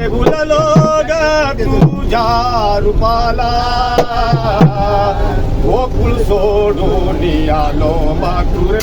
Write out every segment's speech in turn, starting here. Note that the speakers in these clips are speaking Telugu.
రఘులలోగా Rupala. Oh కుల్ సోడు నియాలో మధురే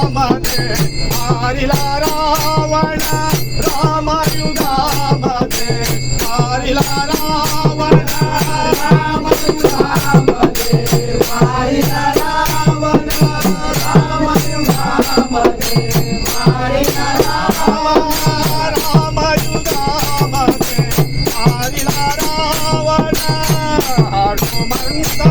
రామదే మారిల Ravana రామయుగామదే మారిల Ravana రామయుగామదే మారిల Ravana రామయుగామదే మారిల రామయుగామదే మారిల Ravana. Hanumantha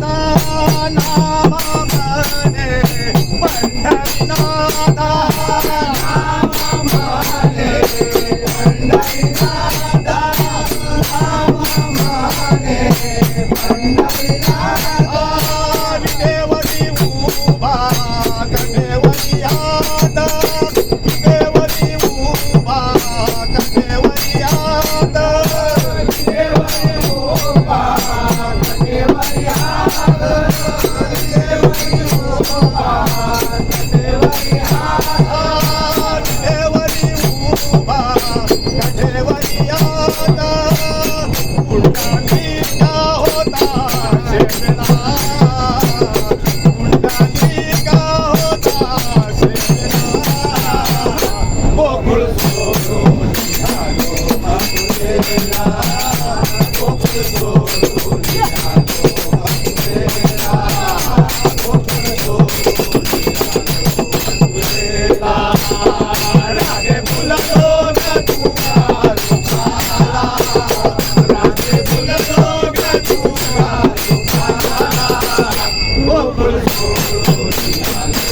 Thank you.